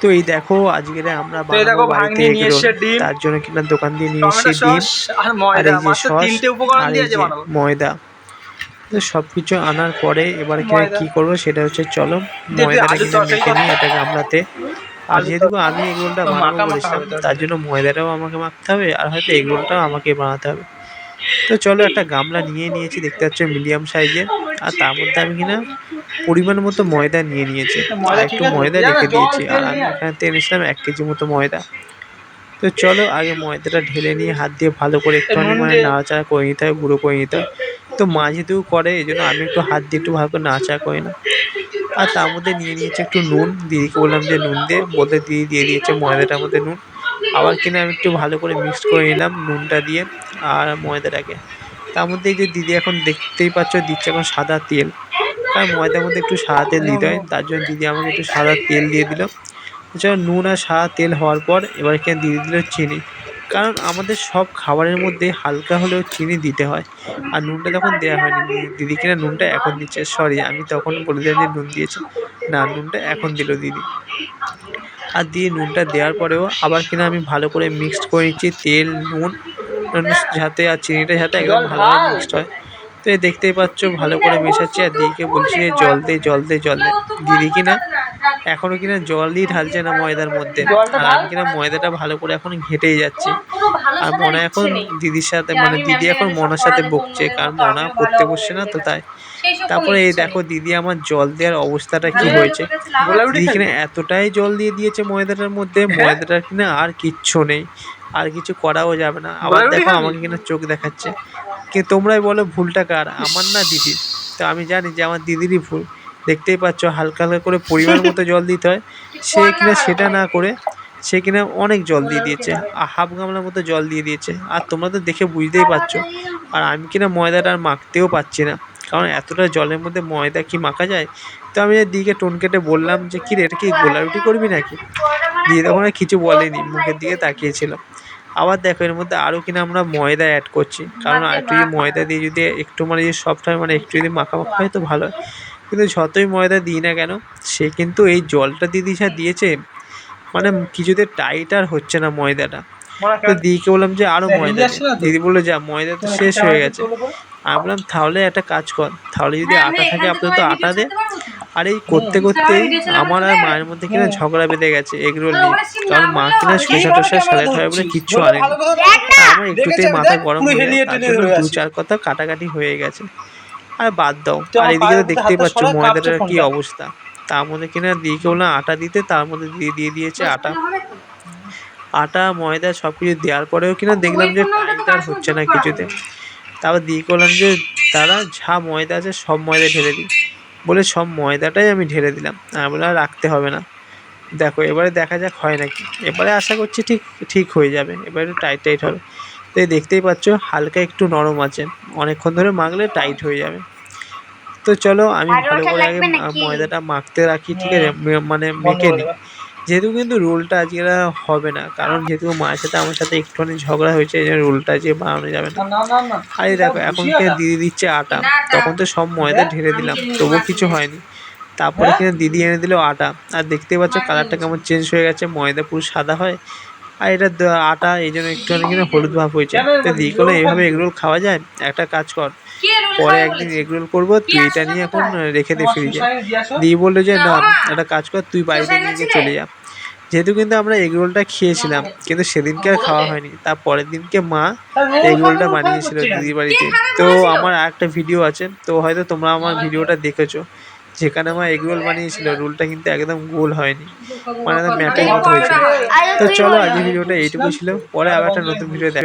তো এই দেখো আজকে আমরা দেখো ভাগ্নি নিয়ে এসছে ডিম, তার জন্য কিনা দোকান দিয়ে নিয়ে এসে ডিম। আর ময়দা। এই যে মাত্র তিনটে উপকরণ দিয়ে যে বানাবো। ময়দা। তো সব কিছু আনার পরে এবার। কি করব সেটা হচ্ছে চলো ময়দাটা কিনা মেখে নিই করব। এটা গামলাতে আর যেহেতু আমি এগরোলটা তো বানাবো বলেছিলাম তার। জন্য ময়দাটাও আমাকে মাখতে হবে আর হয়তো এগরোলটাও আমাকে বানাতে হবে। তো চলো একটা গামলা নিয়ে নিয়েছি দেখতে পাচ্ছ মিডিয়াম সাইজের। আর তার মধ্যে আমি কিনা পরিমাণ মতো ময়দা নিয়ে নিয়েছে। আর একটু ময়দা রেখে দিয়েছি। আর তেল আমি এখানে তে এনেছিলাম এক কেজি মতো ময়দা। তো চলো আগে ময়দাটা ঢেলে নিয়ে হাত দিয়ে ভালো করে একটুখানি নুন মানে নাড়াচাড়া করে নিতে হবে গুঁড়ো করে নিতে হবে তো মা যেহেতু করে এই জন্য আমি একটু হাত দিয়ে একটু ভালো করে নাড়াচাড়া করি না আর তার মধ্যে নিয়ে নিয়েছে একটু নুন। দিদিকে বললাম যে নুন দিয়ে বলতে দিদি দিয়ে দিয়েছে ময়দাটার মধ্যে নুন। আবার কিনা আমি একটু ভালো করে মিক্স করে নিলাম নুনটা দিয়ে আর ময়দাটাকে। তার মধ্যে এই যে দিদি এখন দেখতেই পাচ্ছ দিচ্ছে এখন সাদা তেল। কারণ ময়দার মধ্যে একটু সাদা তেল দিতে হয়। তার জন্য দিদি আমাকে একটু সাদা তেল দিয়ে দিল। এছাড়া নুন আর সাদা তেল হওয়ার পর এবার এখানে দিয়ে দিল চিনি। কারণ আমাদের সব খাবারের মধ্যে হালকা হলেও চিনি দিতে হয়। আর নুনটা তখন দেওয়া হয়নি। দিদি কিনা নুনটা এখন দিচ্ছে। সরি আমি তখন বলে দিলাম যে নুন দিয়েছে। না, নুনটা এখন দিল দিদি। আর দিয়ে নুনটা দেওয়ার পরেও আবার কিনা আমি ভালো করে মিক্সড করে নিচ্ছি। তেল, নুন, যাতে আর চিনিটা যাতে একদম ভালোভাবে মিক্সড হয়। তো এই দেখতেই পাচ্ছ ভালো করে মেশাচ্ছি আর দিদিকে বলছি যে জল দে জল দে জল দে। দিদি কিনা? এখনও কিনা জলই ঢালছে না ময়দার মধ্যে। আর আমি কিনা ময়দাটা ভালো করে এখন ঘেটেই যাচ্ছি। আর মনে এখন দিদির সাথে মানে দিদি এখন মনার সাথে বকছে কারণ মনা করতে বসছে না তো তাই। তারপরে এই দেখো দিদি আমার জল দেওয়ার অবস্থাটা কি হয়েছে দিদি কিনা এতটাই জল দিয়ে দিয়েছে ময়দাটার মধ্যে। ময়দাটার কিনা আর কিচ্ছু নেই। আর কিছু করাও যাবে না। আবার দেখো আমাকে কিনা চোখ দেখাচ্ছে। কে তোমরাই বলো ভুলটা কার? আমার না দিদির। তো আমি জানি যে আমার দিদিরই ভুল। দেখতেই পাচ্ছ হালকা হালকা করে পরিমাণ মতো জল দিতে হয়। সে কিনা সেটা না করে সে কিনা অনেক জল দিয়ে দিয়েছে আর হাফ গামলার মতো জল দিয়ে দিয়েছে। আর তোমরা তো দেখে বুঝতেই পারছ আর আমি কিনা ময়দাটা আর মাখতেও পারছি না। কারণ এতটা জলের মধ্যে ময়দা কি মাখা যায়? তো আমি দিকে টোন কেটে বললাম যে কি রে এটা কি গোলা রুটি করবি নাকি? দিয়ে তখন আর কিছু বলেনি মুখের দিকে তাকিয়েছিল। আবার দেখো এর মধ্যে আরও কিনা আমরা ময়দা অ্যাড করছি। কারণ আর একটু যদি ময়দা দিয়ে যদি একটু মানে যদি সফট হয় মানে একটু যদি মাখা মাখা হয় তো ভালো হয়। কিন্তু যতই ময়দা দিই না কেন সে কিন্তু এই জলটা দিদি যা দিয়েছে মানে কিছুতে টাইট আর হচ্ছে না ময়দাটা। তো দিদিকে বললাম যে আরও ময়দা দিদি বলল যা ময়দা তো শেষ হয়ে গেছে। আমি বললাম তাহলে একটা কাজ কর। তাহলে যদি আটা থাকে আপনার তো আটা দে। আর এই করতে করতেই আমার আর মায়ের মধ্যে কিনা ঝগড়া বেঁধে গেছে এগরোল নিয়ে কারণ মা কিনা শসা টসা স্যালাড হয় বলে কিচ্ছু আর আমার একটুতেই মাথা গরম হয়ে দু চার কথা কাটাকাটি হয়ে গেছে। আর বাদ দাও। আর এদিকে তো দেখতেই পাচ্ছ ময়দাটার কি। অবস্থা। তার মধ্যে কিনা দিদিকে বললাম আটা দিতে তার মধ্যে দিয়ে দিয়ে দিয়েছে আটা। আটা ময়দা সব কিছু দেওয়ার পরেও কিনা দেখলাম যে আর হচ্ছে না কিছুতে। তারপর দিয়ে করলাম যে তারা যা ময়দা আছে সব ময়দা ঢেলে দিই। বলে সব ময়দাটাই আমি ঢেলে দিলাম। আমি বলে আর রাখতে হবে না। দেখো এবারে দেখা যাক হয় নাকি। এবারে আশা করছি ঠিক ঠিক হয়ে যাবে। এবারে একটু টাইট টাইট হবে। তো এই দেখতেই পাচ্ছ হালকা একটু নরম আছে। অনেকক্ষণ ধরে মাখলে টাইট হয়ে যাবে। তো চলো আমি ভালো করে আগে? ময়দাটা মাখতে রাখি ঠিক আছে? মানে মেখে নিই। যেহেতু কিন্তু রোলটা আজকে আর হবে না কারণ যেহেতু মায়ের সাথে আমার সাথে একটুখানি ঝগড়া হয়েছে এই জন্য রোলটা আজকে বানানো যাবে না। আর না না। আরে দেখো এখন কে দিদি দিচ্ছে আটা তখন তো সব ময়দা ঢেলে দিলাম তবুও কিছু হয়নি। তারপরে এখানে দিদি এনে দিল আটা আর দেখতে পাচ্ছ কালারটা কেমন চেঞ্জ হয়ে গেছে ময়দা পুরো সাদা হয় আর এটা আটা এই জন্য একটুখানি কিনা হলুদ ভাব হয়েছে। তো দিদি করল এইভাবে এগরোল খাওয়া যায়? একটা কাজ কর পরে একদিন এগরোল করব তুই এটা নিয়ে এখন রেখে দে ফ্রিজে। দিয়ে বলল যে না একটা কাজ কর তুই বাড়িতে নিয়ে গিয়ে চলে যা। যেহেতু কিন্তু আমরা এগরোলটা খেয়েছিলাম কিন্তু সেদিনকে আর খাওয়া হয়নি। তার পরের দিনকে মা এগরোলটা বানিয়েছিল দিদির বাড়িতে। তো আমার আর একটা ভিডিও আছে তো হয়তো তোমরা আমার ভিডিওটা দেখেছ। যেখানে আমার এগরোল বানিয়েছিল রোলটা কিন্তু একদম গোল হয়নি। মানে ম্যাপের মতো হয়েছিল তো চলো আজকে ভিডিওটা এইটুকু ছিল। পরে আবার একটা নতুন ভিডিও দেখ